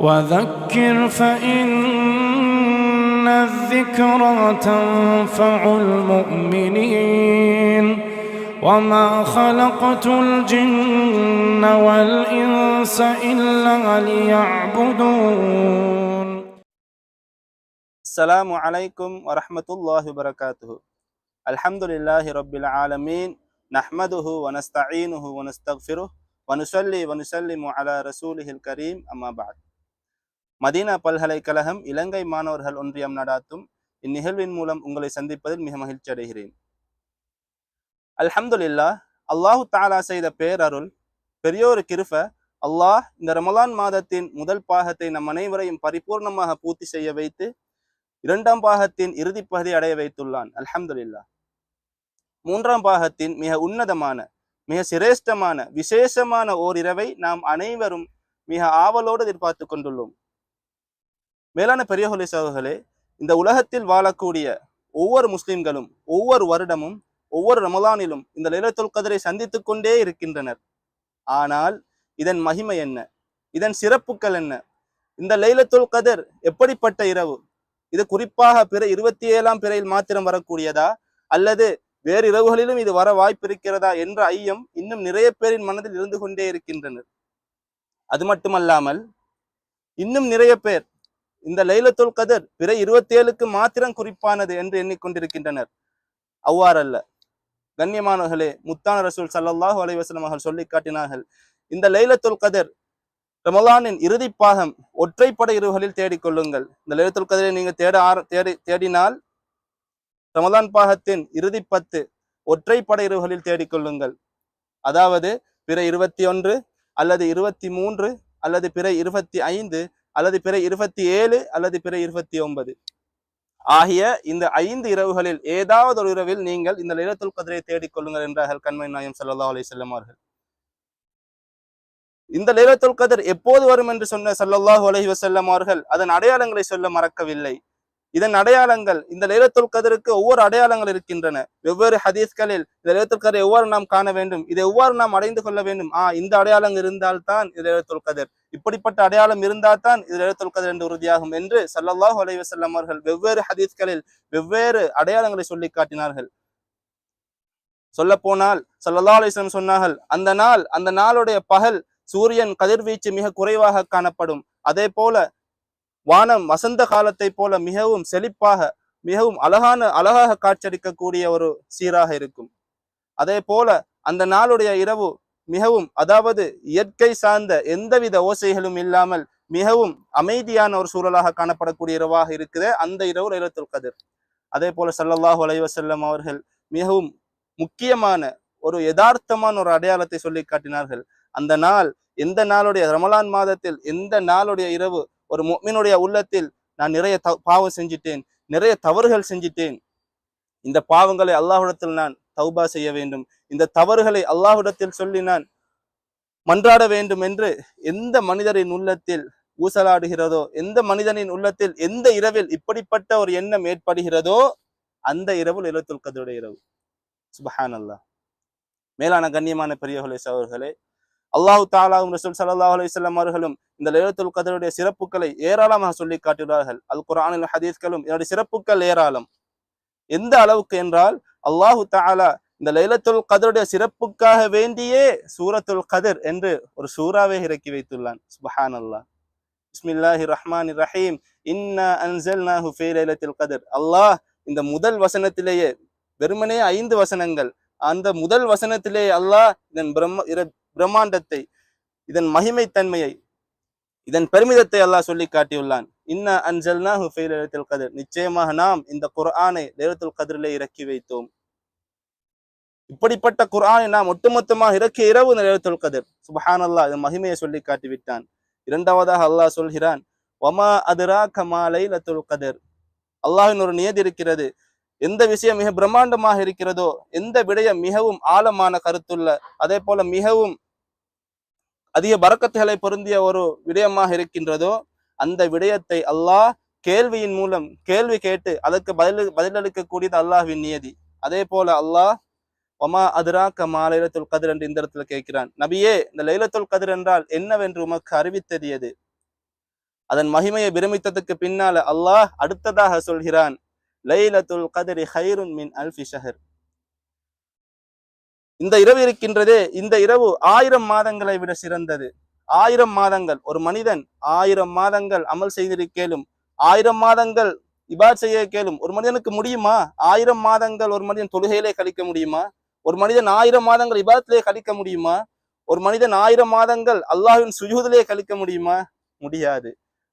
وذكر فإن الذكرى تنفع المؤمنين وما خلقت الجن والإنس إلا ليعبدون. السلام عليكم ورحمة الله وبركاته. الحمد لله رب العالمين. نحمده ونستعينه ونستغفره ونصلي ونسلم على رسوله الكريم. أما بعد. Medina பல்கலைக்கழகம் இலங்கை மாணவர்கள் ஒன்றியம் நடாத்தும் இந்நிகழ்வின் மூலம் உங்களை சந்திப்பதில் மிக மகிழ்ச்சி அடைகிறேன். அல்ஹம்துலில்லா அல்லாஹு தாலா செய்த பேரருள் பெரியோரு கிருஃப அல்லாஹ் இந்த ரமலான் மாதத்தின் முதல் பாகத்தை நம் அனைவரையும் பரிபூர்ணமாக பூர்த்தி செய்ய வைத்து இரண்டாம் பாகத்தின் இறுதி பகுதி அடைய வைத்துள்ளான். அல்ஹம்துல்லா மூன்றாம் பாகத்தின் மிக உன்னதமான மிக சிரேஷ்டமான விசேஷமான ஓர் இரவை நாம் அனைவரும் மிக ஆவலோடு எதிர்பார்த்து கொண்டுள்ளோம். மேலான பெரியகுலை சகோதரர்களே இந்த உலகத்தில் வாழக்கூடிய ஒவ்வொரு முஸ்லிம்களும் ஒவ்வொரு வருடமும் ஒவ்வொரு ரமலானிலும் இந்த லைலத்துல் கதரை சந்தித்துக் கொண்டே இருக்கின்றனர். ஆனால் இதன் மகிமை என்ன? இதன் சிறப்புகள் என்ன? இந்த லைலத்துல் கதர் எப்படிப்பட்ட இரவு? இது குறிப்பாக பிற இருபத்தி ஏழாம் பிறையில் மாத்திரம் வரக்கூடியதா? அல்லது வேறு இரவுகளிலும் இது வர வாய்ப்பு இருக்கிறதா என்ற ஐயம் இன்னும் நிறைய பேரின் மனதில் இருந்து கொண்டே இருக்கின்றனர். அது மட்டுமல்லாமல் இன்னும் நிறைய பேர் இந்த லைலத்துல் கதர் பிற இருபத்தி ஏழுக்கு மாத்திரம் குறிப்பானது என்று எண்ணிக்கொண்டிருக்கின்றனர். அவ்வாறல்ல கண்ணியமானவர்களே முத்தான ரசூல் சல்லாஹூ அலைஹி அவர்கள் சொல்லி காட்டினார்கள் இந்த லைலத்துல் கதர் ரமலானின் இறுதி பாகம் ஒற்றைப்படை இரவுகளில் தேடிக்கொள்ளுங்கள் இந்த லைலத்துல் கதரை நீங்க தேட ஆர தேடி தேடினால் ரமலான் பாகத்தின் இறுதி பத்து ஒற்றைப்படை இரவுகளில் தேடிக்கொள்ளுங்கள் அதாவது பிற இருபத்தி ஒன்று அல்லது இருபத்தி மூன்று அல்லது பிற இருபத்தி ஐந்து அல்லது பிற இருபத்தி ஏழு அல்லது பிற இருபத்தி ஒன்பது. ஆகிய இந்த ஐந்து இரவுகளில் ஏதாவது ஒரு இரவில் நீங்கள் இந்த லைலத்துல் கதிரை தேடிக்கொள்ளுங்கள் என்றார்கள் கண்மை நாயம் சல்லா அலி செல்லமார்கள் இந்த லைலத்துல் கதிர் எப்போது வரும் என்று சொன்ன சல்லல்லாஹு அலஹி வஸல்லம் அவர்கள் அதன் அடையாளங்களை சொல்ல மறக்கவில்லை. இதன் அடையாளங்கள் இந்த லைலத்துல் கதிருக்கு ஒவ்வொரு அடையாளங்கள் இருக்கின்றன. வெவ்வேறு ஹதீஸ்களில் இந்த லைலத்துல் கதிரை எவ்வாறு நாம் காண வேண்டும் இதை எவ்வாறு நாம் அடைந்து கொள்ள வேண்டும்? ஆ இந்த அடையாளங்கள் இருந்தால்தான் இந்த லைலத்துல் கதிர். இப்படிப்பட்ட அடையாளம் இருந்தால் தான் இது லைலத்துல் என்று உறுதியாகும் என்று சல்லல்லாஹு அலைஹி அவர்கள் வெவ்வேறு ஹதீஸ்களில் வெவ்வேறு அடையாளங்களை சொல்லி காட்டினார்கள். சொல்ல போனால் சல்லல்லா அலிஸ்லம் சொன்னார்கள் அந்த நாள் அந்த நாளுடைய பகல் சூரியன் கதிர்வீச்சு மிக குறைவாக காணப்படும். அதே போல வானம் வசந்த காலத்தை போல மிகவும் செழிப்பாக மிகவும் அழகான அழகாக காட்சியளிக்கக்கூடிய ஒரு சீராக இருக்கும். அதே போல அந்த நாளுடைய இரவு மிகவும் அதாவது இயற்கை சார்ந்த எந்தவித ஓசைகளும் இல்லாமல் மிகவும் அமைதியான ஒரு சூழலாக காணப்படக்கூடிய இரவாக இருக்குது அந்த இரவு லைலத்துல் கதிர். அதே போல சல்லல்லாஹு அலைவசல்லம் அவர்கள் மிகவும் முக்கியமான ஒரு யதார்த்தமான ஒரு அடையாளத்தை சொல்லி காட்டினார்கள். அந்த நாள் எந்த நாளுடைய ரமலான் மாதத்தில் எந்த நாளுடைய இரவு ஒரு மீனுடைய உள்ளத்தில் நான் நிறைய பாவம் செஞ்சிட்டேன் நிறைய தவறுகள் செஞ்சிட்டேன். இந்த பாவங்களை அல்லாஹுடத்தில் நான் தௌபா செய்ய வேண்டும். இந்த தவறுகளை அல்லாஹுடத்தில் சொல்லி நான் மன்றாட வேண்டும் என்று எந்த மனிதரின் உள்ளத்தில் ஊசலாடுகிறதோ எந்த மனிதனின் உள்ளத்தில் எந்த இரவில் இப்படிப்பட்ட ஒரு எண்ணம் ஏற்படுகிறதோ அந்த இரவு இலத்துல் கதருடைய இரவு. சுபஹான் அல்லாஹ் மேலான கண்ணியமான பெரியவர்களே சவர்களே அல்லாஹு தாலாவும் ரசூல் சல்லாஹ் அலிஸ்லாம் அவர்களும் இந்த லைலத்துல் கதருடைய சிறப்புகளை ஏராளமாக சொல்லி காட்டுகிறார்கள் அல் குரானில் ஹதீஸ்களும் இதனுடைய சிறப்புகள் ஏராளம். எந்த அளவுக்கு என்றால் அல்லாஹு தாலா இந்த லைலத்துல் கதருடைய சிறப்புக்காக வேண்டியே சூரத்துல் கதிர் என்று ஒரு சூறாவை இறக்கி வைத்துள்ளான். சுபஹான் அல்லாஹ் பிஸ்மில்லாஹி ரஹ்மான் ரஹீம். இன்னா அன்சல்நாஹு ஃபீ லைலத்துல் கதிர். அல்லாஹ் இந்த முதல் வசனத்திலேயே வெறுமனே ஐந்து வசனங்கள் அந்த முதல் வசனத்திலேயே அல்லாஹ் இதன் பிரம்ம பிரம்மாண்டத்தை இதன் மகிமை தன்மையை இதன் பெருமிதத்தை அல்லாஹ் சொல்லி காட்டியுள்ளான். இன்ன அன்சல்னாஹு ஹுஃபை லைலத்துல் கதிர். நிச்சயமாக நாம் இந்த குர்ஆனை லைலத்துல் கதிரிலே இறக்கி வைத்தோம். இப்படிப்பட்ட குரானை நாம் ஒட்டுமொத்தமாக இறக்கிய இரவு நிறைவேற்றல் கதிர். சுபஹானல்லாஹ் இதன் மகிமையை சொல்லி காட்டி விட்டான் இரண்டாவதாக அல்லாஹ் சொல்கிறான் வமா அதுரா கமா லைலத்துல் கதிர். அல்லாஹின் ஒரு நியதி இருக்கிறது. எந்த விஷயம் மிக பிரம்மாண்டமாக இருக்கிறதோ எந்த விடயம் மிகவும் ஆழமான கருத்துள்ள அதே போல மிகவும் அதிக பறக்கத்துகளை பொருந்திய ஒரு விடயமாக இருக்கின்றதோ அந்த விடயத்தை அல்லாஹ் கேள்வியின் மூலம் கேள்வி கேட்டு அதற்கு பதில் பதிலளிக்கக்கூடியது அல்லாஹ்வின் நியதி. அதே போல அல்லாஹ் ஒமா அதுரா கமா லைலத்துல் கதிர் என்று இந்த இடத்துல கேட்கிறான். நபியே இந்த லைலத்துல் கதிர் என்றால் என்னவென்று உமக்கு அறிவித்தது எது அதன் மகிமையை பிரமித்ததுக்கு பின்னால அல்லாஹ் அடுத்ததாக சொல்கிறான் லைலத்துல் கதிரி ஹைருன் மின் அல்ஃபி ஷஹர். இந்த இரவு இருக்கின்றதே இந்த இரவு ஆயிரம் மாதங்களை விட சிறந்தது. ஆயிரம் மாதங்கள் ஒரு மனிதன் ஆயிரம் மாதங்கள் அமல் செய்திருக்கேலும் ஆயிரம் மாதங்கள் இபாத் செய்ய கேளும் ஒரு மனிதனுக்கு முடியுமா? ஆயிரம் மாதங்கள் ஒரு மனிதன் தொழுகையிலே கழிக்க முடியுமா? ஒரு மனிதன் ஆயிரம் மாதங்கள் இபாதத்திலே கழிக்க முடியுமா? ஒரு மனிதன் ஆயிரம் மாதங்கள் அல்லாஹின் சுஜூதிலே கழிக்க முடியுமா? முடியாது.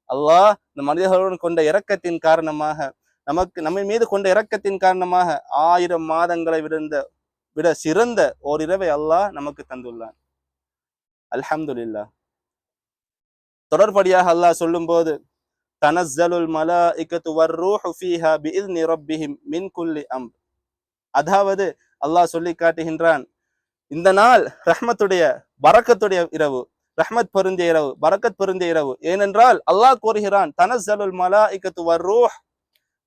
அல்லாஹ் இந்த மனிதர்களுடன் கொண்ட இரக்கத்தின் காரணமாக நமக்கு நம்ம மீது கொண்ட இரக்கத்தின் காரணமாக ஆயிரம் மாதங்களை விடுந்த விட சிறந்த ஓரிரவை அல்லாஹ் நமக்கு தந்துள்ளான். அல்ஹம்துல்லா தொடர்படியாக அல்லாஹ் சொல்லும்போது தனஸ்ஸலுல் மலாஇகத்து வர்ரூஹு ஃபீஹா பிஇذن ரப்பிஹிம் மின் குல்லி அம்ர். அதாவது அல்லாஹ் சொல்லி காட்டுகின்றான். இந்த நாள் ரஹ்மத்துடைய பரக்கத்துடைய இரவு. ரஹ்மத் பொருந்திய இரவு பரக்கத் பொருந்திய இரவு. ஏனென்றால் அல்லாஹ் கூறுகிறான் தனசலுல் மலா இக்கத்து வர்ரூஹ்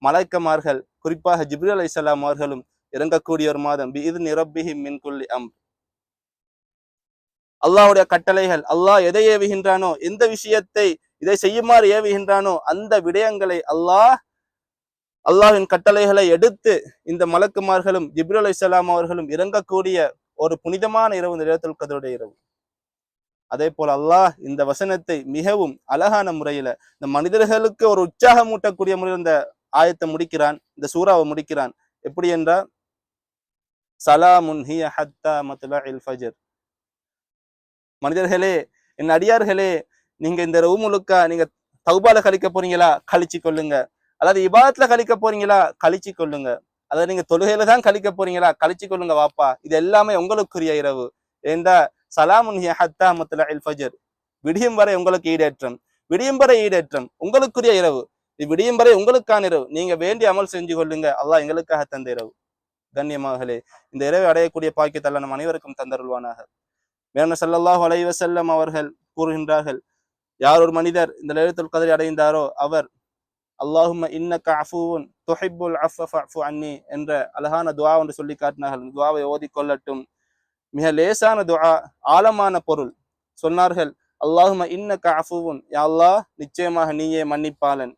மலைக்கமார்கள் குறிப்பாக ஜிப்ரீல் அலைஹிஸ்ஸலாம் அவர்களும் இறங்கக்கூடிய ஒரு மாதம் இது ரப்பிஹிம் மின் குல்லி அம் அல்லாஹ்வுடைய கட்டளைகள் அல்லாஹ் எதை ஏவுகின்றானோ எந்த விஷயத்தை இதை செய்யுமாறு ஏவுகின்றானோ அந்த விடயங்களை அல்லாஹ் அல்லாஹின் கட்டளைகளை எடுத்து இந்த மலக்குமார்களும் ஜிப்ரு அலி இஸ்லாம் அவர்களும் இறங்கக்கூடிய ஒரு புனிதமான இரவு இந்த கதருடைய இரவு. அதே போல அல்லாஹ் இந்த வசனத்தை மிகவும் அழகான முறையில இந்த மனிதர்களுக்கு ஒரு உற்சாகம் மூட்டக்கூடிய முறையில் இந்த ஆயத்தை முடிக்கிறான் இந்த சூறாவை முடிக்கிறான். எப்படி என்றால் சலாமுன் ஹிய ஹத்தா மத்லஇல் ஃபஜர். மனிதர்களே என் அடியார்களே நீங்க இந்த ரவு முழுக்க நீங்க தௌபால கழிக்க போறீங்களா? கழிச்சு கொள்ளுங்க. அதாவது இபாதத்துல கழிக்க போறீங்களா? கழிச்சு கொள்ளுங்க. அதாவது நீங்க தொழுகையில தான் கழிக்க போறீங்களா? கழிச்சு கொள்ளுங்க வாப்பா. இது எல்லாமே உங்களுக்குரிய இரவு. ஏண்டா? சலாமுன் ஹத்தா மத்லஇல் ஃபஜர். விடியும் வரை உங்களுக்கு ஈடேற்றம். விடியும் வரை ஈடேற்றம். உங்களுக்குரிய இரவு. விடியும் வரை உங்களுக்கான இரவு. நீங்க வேண்டி அமல் செஞ்சு கொள்ளுங்க. அல்லாஹ் எங்களுக்காக தந்த இரவு. கண்ணியமாகலே. இந்த இரவை அடையக்கூடிய பாக்கியத்தல்ல நம் அனைவருக்கும் தந்தருள்வானாக. மேன ஸல்லல்லாஹு அலைஹி அவர்கள் கூறுகின்றார்கள் யார் ஒரு மனிதர் இந்த நேரத்தில் கதரை அடைந்தாரோ அவர் அல்லாஹும இன்ன அஃபூன் துஹிப்புல் அஃபு அன்னி என்ற அழகான துவா ஒன்று சொல்லி காட்டினார்கள் துவாவை ஓதி கொள்ளட்டும் மிக லேசான துவா ஆழமான பொருள் சொன்னார்கள் அல்லாஹும இன்ன அஃபூன் யா அல்லாஹ் நிச்சயமாக நீயே மன்னிப்பாளன்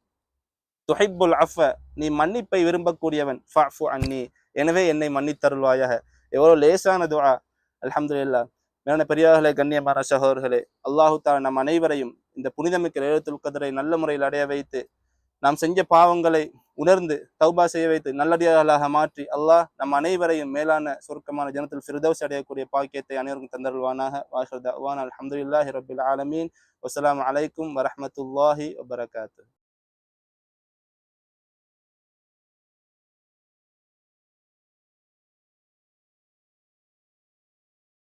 துஹிப்புல் அஃப நீ மன்னிப்பை விரும்பக்கூடியவன் ஃபஃபு அன்னி எனவே என்னை மன்னித்தருள்வாயாக எவ்வளவு லேசான துஆ அல்ஹம்துலில்லாஹ் மேலான பெரியார்களே கண்ணியமான சகோதர்களே அல்லாஹு தாலா நம் அனைவரையும் இந்த புனிதமிக்க எழுத்துல் கதரை நல்ல முறையில் அடைய வைத்து நாம் செஞ்ச பாவங்களை உணர்ந்து தௌபா செய்ய வைத்து நல்லடியார்களாக மாற்றி அல்லாஹ் நம் அனைவரையும் மேலான சுருக்கமான ஜனத்தில் ஃபிர்தௌஸ் அடையக்கூடிய பாக்கியத்தை அனைவருக்கும் தந்தருள்வானாக. வாஷர் தவான் அலமதுல்லாஹி ரபில் ஆலமீன். வசலாம் அலைக்கும் வரமத்துல்லாஹி வபரகாத்து.